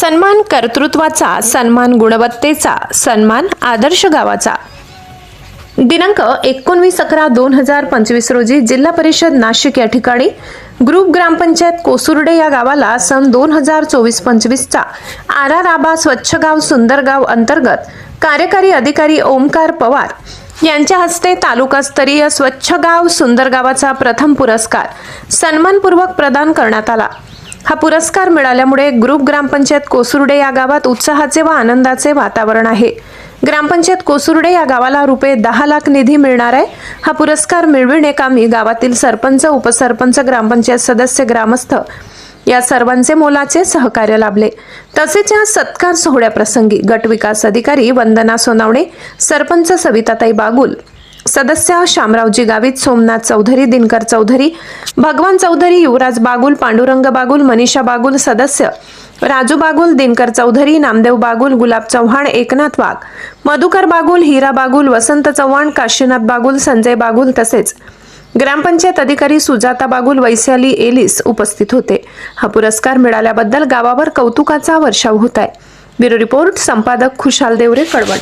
सन्मान कर्तृत्वाचा सन्मान गुणवत्तेचा सन्मान आदर्श गावाचा. दिनांक एकोणवीस अकरा दोन हजार पंचवीस रोजी जिल्हा परिषद नाशिक या ठिकाणी ग्रुप ग्रामपंचायत कोसुर्डे या गावाला सन दोन हजार चोवीस पंचवीसचा आरा राबा स्वच्छ गाव सुंदर गाव अंतर्गत कार्यकारी अधिकारी ओमकार पवार यांच्या हस्ते तालुकास्तरीय स्वच्छ गाव सुंदर गावाचा प्रथम पुरस्कार सन्मानपूर्वक प्रदान करण्यात आला. हा पुरस्कार मिळाल्यामुळे ग्रुप ग्रामपंचायत कोसुर्डे या गावात उत्साहाचे व आनंदाचे वातावरण आहे. ग्रामपंचायत कोसुर्डे या गावाला रुपये दहा लाख निधी मिळणार आहे. हा पुरस्कार मिळविणे कामी गावातील सरपंच उपसरपंच ग्रामपंचायत सदस्य ग्रामस्थ या सर्वांचे मोलाचे सहकार्य लाभले. तसेच या सत्कार सोहळ्याप्रसंगी गट विकास अधिकारी वंदना सोनावणे सरपंच सविताताई बागुल सदस्य शामरावजी गावित सोमनाथ चौधरी दिनकर चौधरी भगवान चौधरी युवराज बागुल पांडुरंग बागुल मनीषा बागुल सदस्य राजू बागुल दिनकर चौधरी नामदेव बागुल गुलाब चव्हाण एकनाथ वाघ मधुकर बागुल हिरा बागुल वसंत चव्हाण काशीनाथ बागुल संजय बागुल तसेच ग्रामपंचायत अधिकारी सुजाता बागुल वैशाली एलिस उपस्थित होते. हा पुरस्कार मिळाल्याबद्दल गावावर कौतुकाचा वर्षाव होत आहे. ब्युरो रिपोर्ट संपादक खुशाल देवरे कळवण.